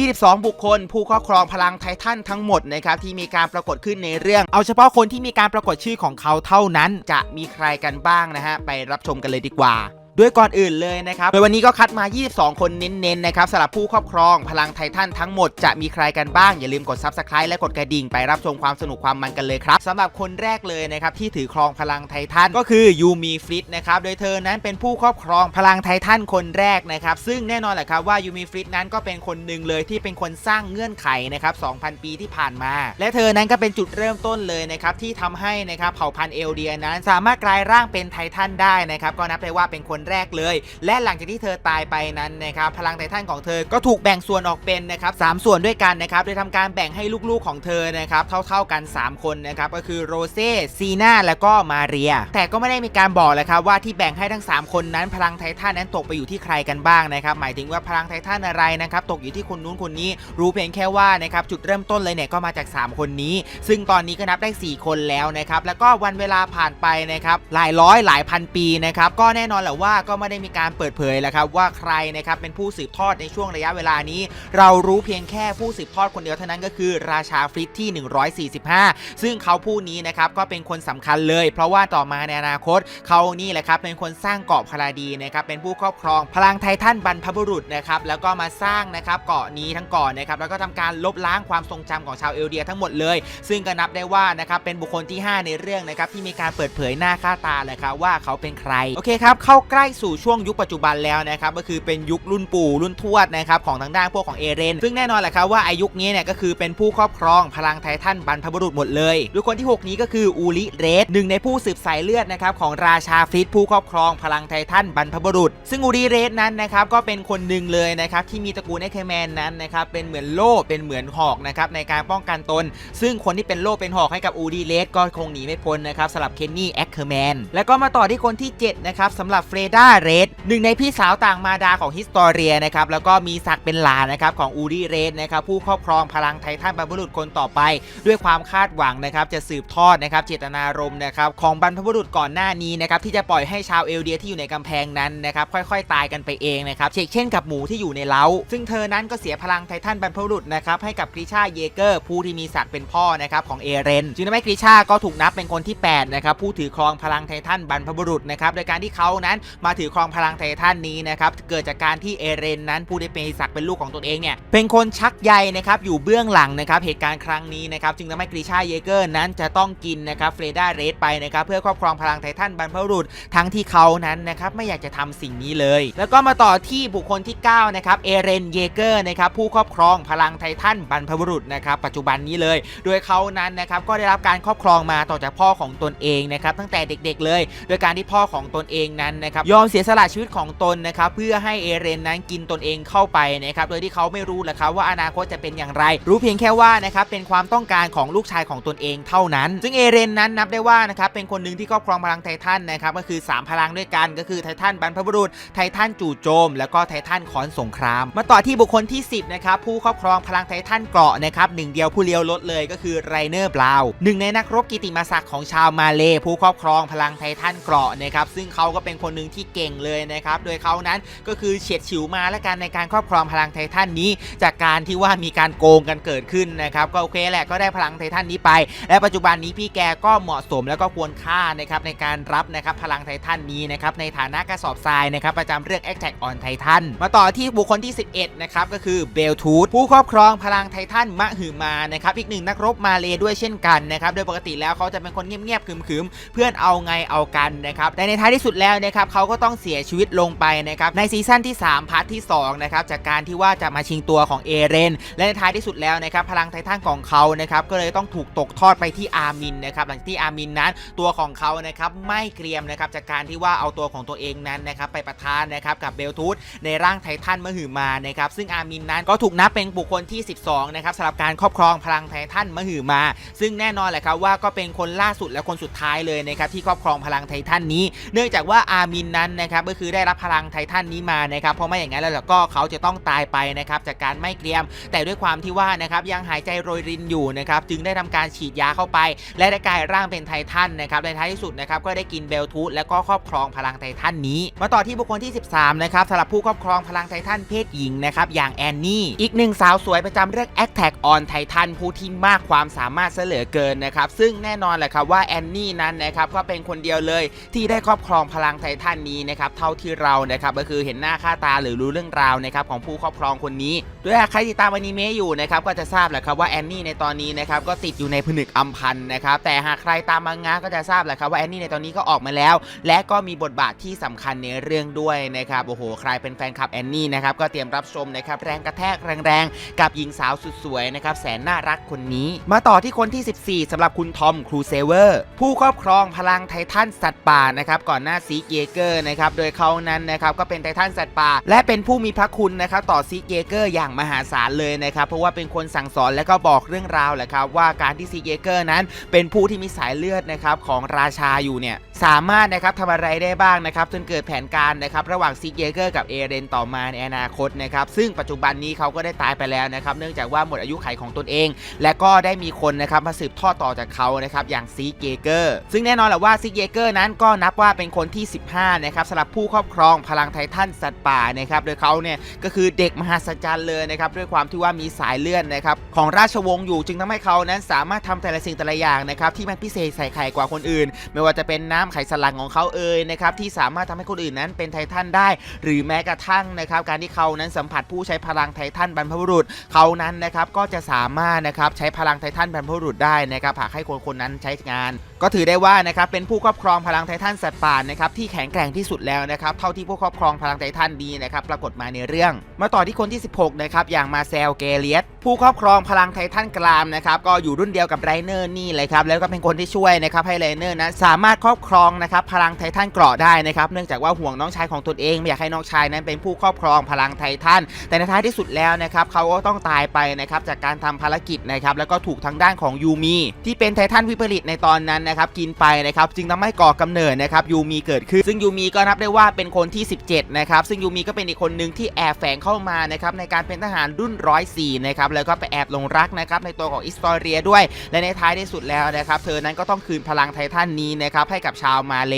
22 บุคคล ผู้ครอบครองพลังไททันทั้งหมดนะครับที่มีการปรากฏขึ้นในเรื่อง เอาเฉพาะคนที่มีการปรากฏชื่อของเขาเท่านั้น จะมีใครกันบ้างนะฮะไปรับชมกันเลยดีกว่า ด้วยก่อนอื่นเลยนะครับ โดยวันนี้ก็คัดมา 22 คนเน้นๆนะครับสำหรับผู้ครอบครองพลังไททันทั้งหมดจะมีใครกันบ้าง อย่าลืมกด Subscribe และกดกระดิ่งไปรับชมความสนุกความมันกันเลยครับสำหรับคนแรกเลยนะครับที่ถือครองพลังไททันก็คือยูมีฟลิตนะครับโดยเธอนั้นเป็นผู้ครอบครองพลังไททันคนแรกนะครับซึ่งแน่นอนแหละครับว่ายูมีฟลิตนั้นก็เป็นคนหนึ่งเลยที่เป็นคนสร้างเงื่อนไขนะครับ2,000 ปีที่ผ่านมา และเธอนั้นก็เป็นจุดเริ่มต้นเลยนะครับที่ทำให้นะครับเผ่าพันธุ์เอลเดียนั้น สามารถกลายร่างเป็นไททันได้นะครับก็นับได้ว่าเป็นคนแรกเลย และหลังจากที่เธอตายไปนั้นนะครับพลังไททันของเธอก็ถูกแบ่งส่วนออกเป็นนะครับสามส่วนด้วยกันนะครับโดยทำการแบ่งให้ลูกๆของเธอนะครับเท่าๆกัน 3 คนนะครับก็คือโรเซ่ซีนาแล้วก็มาเรีย แต่ก็ไม่ได้มีการบอกเลยครับว่าที่แบ่งให้ทั้ง 3 คนนั้น พลังไททันนั้นตกไปอยู่ที่ใครกันบ้างนะครับหมายถึงว่าพลังไททันอะไรนะครับตกอยู่ที่คนนู้นคนนี้ รู้เพียงแค่ว่านะครับจุดเริ่มต้นเลยเนี่ยก็มาจาก 3 คนนี้ ซึ่งตอนนี้ก็นับได้ 4 คนแล้วนะครับแล้วก็วันเวลาผ่านไปนะครับหลายร้อยหลายพันปีนะครับก็แน่นอนแหละว่าก็ไม่ได้มีการเปิดเผยแล้วครับว่าใครนะครับเป็นผู้สืบทอดในช่วงระยะเวลานี้ เรารู้เพียงแค่ผู้สืบทอดคนเดียวเท่านั้นก็คือ ราชาฟริตที่ 145 ซึ่งเขาผู้นี้นะครับก็เป็นคนสำคัญเลย เพราะว่าต่อมาในอนาคตเขานี่แหละครับเป็นคนสร้างเกาะพาราดีนะครับเป็นผู้ครอบครอง พลังไททันบรรพบุรุษนะครับแล้วก็มาสร้างนะครับเกาะนี้ทั้งเกาะนะครับแล้วก็ทำการลบล้างความทรงจำของชาวเอลเดียทั้งหมดเลย ซึ่งก็นับได้ว่านะครับเป็นบุคคลที่ 5 ในเรื่องนะครับที่มีการเปิดเผยหน้าค่าตาเลยครับว่าเขาเป็นใครโอเคครับเข้าใกล้สู่ช่วงยุคปัจจุบันแล้วนะครับก็คือเป็นยุครุ่นปู่รุ่นทวดนะครับของทางด้านพวกของเอเรน ซึ่งแน่นอนแหละครับว่าอายุคนี้เนี่ยก็คือเป็นผู้ครอบครองพลังไททันบรรพบุรุษหมดเลยโดยคนที่ 6 นี้ก็คืออูริเรสหนึ่งในผู้สืบสายเลือดนะครับของราชาฟิตผู้ครอบครองพลังไททันบรรพบุรุษ ซึ่งอูริเรสนั้นนะครับก็เป็นคนหนึ่งเลยนะครับที่มีตระกูลเอเคแมนนั้นนะครับเป็นเหมือนโล่เป็นเหมือนหอกนะครับในการป้องกันตน ซึ่งคนที่เป็นโล่เป็นหอกให้กับอูริเรสก็คงหนีไม่พ้นนะครับสำหรับเคนนี่แอคเคอร์แมนแล้วก็มาต่อที่คนที่7นะครับสำหรับเฟรดด้าเรสหนึ่งในพี่สาวต่างมาดาของฮิสตอเรียนะครับแล้วก็มีศักดิ์เป็นหลานนะครับของอูริเรสนะครับผู้ครอบครองพลังไททันบรรพบุรุษคนต่อไป ด้วยความคาดหวังนะครับจะสืบทอดนะครับเจตนารมณ์นะครับของบรรพบุรุษก่อนหน้านี้นะครับที่จะปล่อยให้ชาวเอลเดียที่อยู่ในกำแพงนั้นนะครับค่อยๆ ตายกันไปเองนะครับเช่นเช่นกับหมูที่อยู่ในเล้า ซึ่งเธอนั้นก็เสียพลังไททันบรรพบุรุษนะครับให้กับกริชาเยเกอร์ ผู้ที่มีศักดิ์เป็นพ่อนะครับของเอเรนจึงทำให้กริชาก็ถูกนับเป็นคนที่8นะครับผู้ถือครองพลังไททันบรรพบุรุษนะครับโดยการที่เขานั้นมาถือครองพลังไททันนี้นะครับเกิดจากการที่เอเรนนั้นผู้ได้เป็นศักดิ์เป็นลูกของตนเองเนี่ยเป็นคนชักใยนะครับอยู่เบื้องหลังนะครับเหตุการณ์ครั้งนี้นะครับจึงทำให้กริชาเยเกอร์นั้นจะต้องกินนะครับเฟรด้าเรสไปนะครับเพื่อครอบครองพลังไททันบรรพบุรุษทั้งที่เขานั้นนะครับไม่อยากจะทำสิ่งนี้เลย แล้วก็มาต่อที่บุคคลที่9นะครับเอเรนเยเกอร์นะครับผู้ครอบครองพลังไททันบรรพบุรุษนะครับปัจจุบันนี้เลย โดยเขานั้นนะครับก็ได้รับการครอบครองมาต่อจากพ่อของตนเองนะครับตั้งแต่เด็กๆเลย โดยการที่พ่อของตนเองนั้นนะครับยอมเสียสละชีวิตของตนนะครับเพื่อให้เอเรนนั้นกินตนเองเข้าไปนะครับโดยที่เขาไม่รู้แหละครับว่าอนาคตจะเป็นอย่างไร รู้เพียงแค่ว่านะครับเป็นความต้องการของลูกชายของตนเองเท่านั้น ซึ่งเอเรนนั้นนับได้ว่านะครับเป็นคนหนึ่งที่ครอบครองพลังไททันนะครับก็คือ 3 พลังด้วยกันก็คือไททันบรรพบุรุษไททันจู่โจม แล้วก็ไททันขอนสงคราม มาต่อที่บุคคลที่ 10นะครับผู้ครอบครองพลังไททันเกราะนะครับหนึ่งเดียวผู้เลี้ยวรถเลยก็คือไรเนอร์บราวหนึ่งในนักรบกิติมศักดิ์ของชาวมาเลผู้ครอบครองพลังไททันเกราะนะครับซึ่งเขาก็เป็นคนหนึ่งที่เก่งเลยนะครับ โดยเขานั้นก็คือเฉียดฉิวมาและกันในการครอบครองพลังไททันนี้ จากการที่ว่ามีการโกงกันเกิดขึ้นนะครับ ก็โอเคแหละก็ได้พลังไททันนี้ไป และปัจจุบันนี้พี่แกก็เหมาะสมแล้วก็ควรค่านะครับในการรับนะครับพลังไททันนี้นะครับในฐานะกระสอบทรายนะครับประจำเรื่อง Attack on Titan มาต่อที่บุคคลที่ 11 นะครับ ก็คือเบลทูธผู้ครอบครองพลังไททันมหึมานะครับอีกหนึ่งนักรบมาเลด้วยเช่นกันนะครับโดยปกติแล้วเขาจะเป็นคนเงียบๆขึมๆ เพื่อนเอาไงเอากันนะครับแต่ในท้ายที่สุดแล้วนะครับเขาก็ต้องเสียชีวิตลงไปนะครับในซีซั่นที่ 3 พาร์ทที่2นะครับจากการที่ว่าจะมาชิงตัวของเอเรนและในท้ายที่สุดแล้วนะครับพลังไททันของเขานะครับก็เลยต้องถูกตกทอดไปที่อาร์มินนะครับหลังจากที่อาร์มินนั้นตัวของเขานะครับไม่เกรียมนะครับจากการที่ว่าเอาตัวของตัวเองนั้นนะครับไปประทานนะครับกับเบลทูธในร่างไททันมหึมานะครับซึ่งอาร์มินนั้นก็ถูกนับเป็นบุคคลที่ 12นะครับสำหรับการครอบครองพลังไททันมหึมา ซึ่งแน่นอนแหละครับว่าก็เป็นคนล่าสุดและคนสุดท้ายเลยนะครับที่ครอบครองพลังไททันนี้ เนื่องจากว่าอาร์มินนั้นนะครับก็คือได้รับพลังไททันนี้มานะครับเพราะไม่อย่างนั้นแล้วก็เขาจะต้องตายไปนะครับจากการไม่เกรียม แต่ด้วยความที่ว่านะครับยังหายใจโรยรินอยู่นะครับจึงได้ทำการฉีดยาเข้าไป และได้กลายร่างเป็นไททันนะครับในท้ายที่สุดนะครับก็ได้กินเบลทูธและก็ครอบครองพลังไททันนี้ มาต่อที่บุคคลที่ 13นะครับสำหรับผู้ครอบครองพลังไททันเพศหญิงนะครับอย่างแอนนี่อีกหนึ่งสาวสวยประจำเรื่อง Attack on Titan ผู้ที่มากความสามารถเสลือเกินนะครับซึ่งแน่นอนแหละครับว่าแอนนี่นั้นนะครับก็เป็นคนเดียวเลยที่ได้ครอบครองพลังไททันนี้นะครับเท่าที่เรานะครับก็คือเห็นหน้าค่าตาหรือรู้เรื่องราวนะครับของผู้ครอบครองคนนี้ด้วยหากใครติดตามอนิเมะอยู่นะครับก็จะทราบแหละครับว่าแอนนี่ในตอนนี้นะครับก็ติดอยู่ในผนึกอัมพันธ์นะครับแต่หากใครตามมังงะก็จะทราบแหละครับว่าแอนนี่ในตอนนี้ก็ออกมาแล้ว และก็มีบทบาทที่สำคัญในเรื่องด้วยนะครับโอ้โหใครเป็นแฟนคลับแอนนี่นะครับก็เตรียมรับชมนะครับแรงกระแทกแรงๆ กับหญิงสาวสุดสวยนะครับแสนน่ารักคนนี้ มาต่อที่คนที่ 14สำหรับคุณทอมครูเซเวอร์ผู้ครอบครองพลังไททันสัตว์ป่านะครับก่อนหน้าซีเกเกอร์นะครับ โดยเขานั้นนะครับก็เป็นไททันสัตว์ป่า และเป็นผู้มีพระคุณนะครับต่อซีเกเกอร์อย่างมหาศาลเลยนะครับ เพราะว่าเป็นคนสั่งสอนและก็บอกเรื่องราวแหละครับว่าการที่ซีเกเกอร์นั้นเป็นผู้ที่มีสายเลือดนะครับของราชาอยู่เนี่ย สามารถนะครับทำอะไรได้บ้างนะครับจนเกิดแผนการนะครับระหว่างซีเกเกอร์กับเอเรนต่อมาในอนาคตนะครับซึ่งปัจจุบันนี้เขาก็ได้ตายไปแล้วนะครับเนื่องจากว่าหมดอายุไขของตนเอง และก็ได้มีคนนะครับมาสืบทอดต่อจากเขานะครับอย่างซีเกเกอร์ซึ่งแน่นอนแหละว่าซีเกเกอร์นั้นก็นับว่าเป็นคนที่ 15นะครับสำหรับผู้ครอบครองพลังไททันสัตว์ป่านะครับโดยเขาเนี่ยก็คือเด็กมหัศจรรย์เลยนะครับด้วยความที่ว่ามีสายเลือดนะครับของราชวงศ์อยู่จึงทำให้เขานั้นสามารถทำแต่ละสิ่งแต่ละอย่างนะครับที่มันพิเศษใส่ไข่กว่าคนอื่น ไม่ว่าจะเป็นน้ำไข่สลังของเขาเอ่ยนะครับที่สามารถทำให้คนอื่นนั้นเป็นไททันได้ หรือแม้กระทั่งนะครับการที่เขานั้นสัมผัสผู้ใช้พลังไททันบรรพบุรุษเขานั้นนะครับก็จะสามารถนะครับใช้พลังไททันบรรพบุรุษได้นะครับหากให้คนคนนั้นใช้งาน ก็ถือได้ว่านะครับเป็นผู้ครอบครองพลังไททันสัตว์ป่านะครับที่แข็งแกร่งที่สุดแล้วนะครับเท่าที่ผู้ครอบครองพลังไททันดีนะครับปรากฏมาในเรื่อง มาต่อที่คนที่ 16นะครับอย่างมาเซลเกเลียสผู้ครอบครองพลังไททันกรามนะครับก็อยู่รุ่นเดียวกับไรเนอร์นี่เลยครับแล้วก็เป็นคนที่ช่วยนะครับให้ไรเนอร์นั้นสามารถครอบครองนะครับพลังไททันเกราะได้นะครับเนื่องจากว่าห่วงน้องชายของตนเองไม่อยากให้น้องชายนั้นเป็นผู้ครอบครองพลังไททันแต่ในท้ายที่สุดแล้วนะครับเขาก็ต้องตายไปนะครับจากการทำภารกิจนะครับแล้วก็ถูกทางด้านของยูมีที่เป็นไททันวิปริตในตอนนั้นนะครับกินไปนะครับจึงทำให้ก่อกำเนิดนะครับยูมีเกิดขึ้น ซึ่งยูมีก็นับได้ว่าเป็นคนที่ 17นะครับซึ่งยูมีก็เป็นอีกคนหนึ่งที่แอบแฝงเข้ามานะครับในการเป็นทหารรุ่นร้อยสี่นะครับแล้วก็ไปแอบหลงรักนะครับในตัวของอิสตอเรียด้วย และในท้ายที่สุดแล้วนะครับเธอนั้นก็ต้องคืนพลังไททันนี้นะครับให้กับชาวมาเล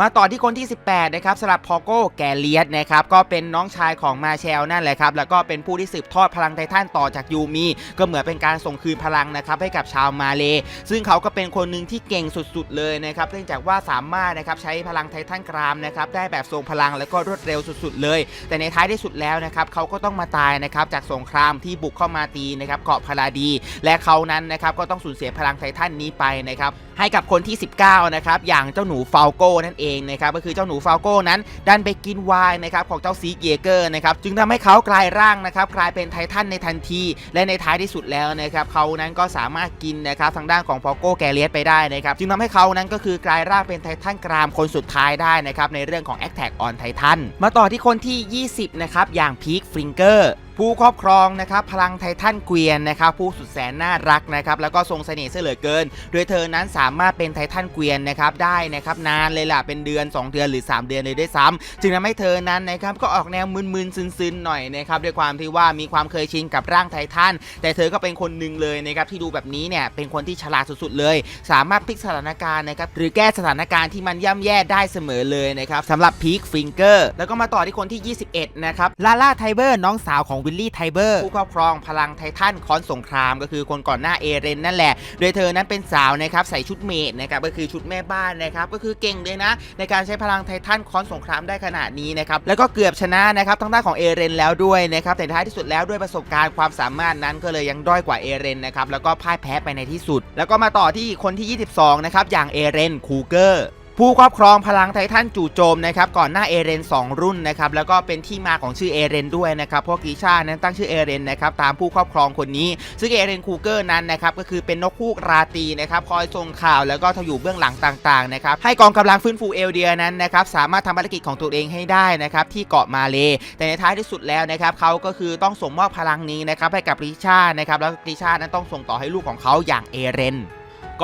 มาต่อที่คนที่ 18 นะครับสำหรับพอโก้แกเลียสนะครับก็เป็นน้องชายของมาเชลนั่นแหละครับแล้วก็เป็นผู้ที่สืบทอดพลังไททันต่อจากยูมี ก็เหมือนเป็นการส่งคืนพลังนะครับให้กับชาวมาเล ซึ่งเขาก็เป็นคนหนึ่งที่เก่งสุดๆเลยนะครับเนื่องจากว่าสามารถนะครับใช้พลังไททันกรามนะครับได้แบบทรงพลังแล้วก็รวดเร็วสุดๆเลย แต่ในท้ายที่สุดแล้วนะครับเขาก็ต้องมาตายนะครับจากสงครามที่บุกเข้ามาตีนะครับเกาะพาราดี และเขานั้นนะครับก็ต้องสูญเสียพลังไททันนี้ไปนะครับให้กับคนที่ 19นะครับอย่างเจ้าหนูฟาโก้นั่นเองนะครับก็คือเจ้าหนูฟาโก้นั้น ดันไปกินไวน์นะครับของเจ้าซีเกเกอร์นะครับจึงทำให้เขากลายร่างนะครับกลายเป็นไททันในทันที และในท้ายที่สุดแล้วนะครับเขานั้นก็สามารถกินนะครับทางด้านของฟาโก้แกเลียสไปได้นะครับจึงทำให้เขานั้นก็คือกลายร่างเป็นไททันกรามคนสุดท้ายได้นะครับในเรื่องของ Attack on Titan มาต่อที่คนที่ 20นะครับอย่างพีคฟริงเกอร์ ผู้ครอบครองนะครับพลังไททันเกวียนนะครับผู้สุดแสนน่ารักนะครับแล้วก็ทรงเสน่ห์เสยเหลือเกิน โดยเธอนั้นสามารถเป็นไททันเกวียนนะครับได้นะครับนานเลยล่ะเป็นเดือน 2 เดือนหรือ 3 เดือนเลยด้วยซ้ำจึงทำให้เธอนั้นนะครับก็ออกแนวมึนๆซึนๆหน่อยนะครับด้วยความที่ว่ามีความเคยชินกับร่างไททันแต่เธอก็เป็นคนหนึ่งเลยนะครับที่ดูแบบนี้เนี่ยเป็นคนที่ฉลาดสุดๆเลย สามารถพลิกสถานการณ์นะครับหรือแก้สถานการณ์ที่มันย่ำแย่ได้เสมอเลยนะครับสำหรับพีคฟิงเกอร์แล้วก็มาต่อที่คนที่ 21นะครับลาล่าไทเบอร์น้องสาวของวิลลี่ไทเบอร์ผู้ครอบครองพลังไททันคอนสงคราม ก็คือคนก่อนหน้าเอเรนนั่นแหละ โดยเธอนั้นเป็นสาวนะครับใส่ชุดเมดนะครับก็คือชุดแม่บ้านนะครับก็คือเก่งเลยนะ ในการใช้พลังไททันคอนสงครามได้ขนาดนี้นะครับแล้วก็เกือบชนะนะครับทางด้านของเอเรนแล้วด้วยนะครับแต่ท้ายที่สุดแล้วด้วยประสบการณ์ความสามารถนั้นก็เลยยังด้อยกว่าเอเรนนะครับแล้วก็พ่ายแพ้ไปในที่สุด แล้วก็มาต่อที่คนที่ 22นะครับอย่างเอเรนคูเกอร์ ผู้ครอบครองพลังไททันจู่โจมนะครับก่อนหน้าเอเรน 2 รุ่นนะครับแล้วก็เป็นที่มาของชื่อเอเรนด้วยนะครับเพราะกีชานั้นตั้งชื่อเอเรนนะครับตามผู้ครอบครองคนนี้ ซึ่งเอเรนคูเกอร์นั้นนะครับก็คือเป็นนกฮูกราตีนะครับคอยส่งข่าวแล้วก็ทอยู่เบื้องหลังต่างๆนะครับให้กองกำลังฟื้นฟูเอลเดียนั้นนะครับสามารถทำภารกิจของตัวเองให้ได้นะครับที่เกาะมาเล แต่ในท้ายที่สุดแล้วนะครับเขาก็คือต้องส่งมอบพลังนี้นะครับให้กับริชานะครับแล้วริชานั้นต้องส่งต่อให้ลูกของเขาอย่างเอเรน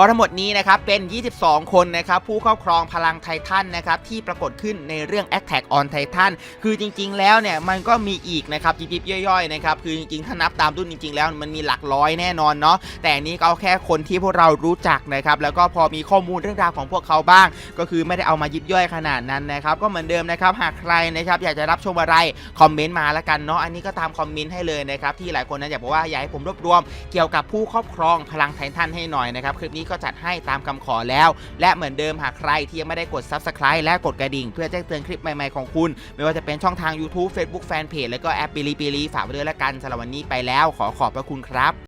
ก็ทั้งหมดนี้นะครับเป็น 22 คนนะครับผู้ครอบครองพลังไททันนะครับที่ปรากฏขึ้นในเรื่อง Attack on Titan คือจริง ๆ แล้วเนี่ยมันก็มีอีกนะครับยิบๆย่อยๆนะครับคือจริงๆถ้านับตามรุ่นจริง ๆ แล้วมันมีหลักร้อยแน่นอนเนาะแต่นี้ก็เอาแค่คนที่พวกเรารู้จักนะครับแล้วก็พอมีข้อมูลเรื่องราวของพวกเขาบ้าง ก็คือไม่ได้เอามายิบย่อยขนาดนั้นนะครับก็เหมือนเดิมนะครับหากใครนะครับอยากจะรับชมอะไรคอมเมนต์มาล้วกันเนาะอันนี้ก็ตามคอมเมนต์ให้เลยนะครับที่หลายคนนะอยากบอกว่าอยากให้ผมรวบรวม เกี่ยวกับผู้ครอบครองพลังไททันให้หน่อยนะครับคลิปนี้ก็จัดให้ตามคำขอแล้ว และเหมือนเดิมหากใครที่ยังไม่ได้กด Subscribe และกดกระดิ่ง เพื่อแจ้งเตือนคลิปใหม่ๆของคุณ ไม่ว่าจะเป็นช่องทาง YouTube Facebook Fanpage แล้วก็แอปปิลีปิลีฝากไว้ด้วยละกันสำหรับวันนี้ไปแล้ว ขอขอบพระคุณครับ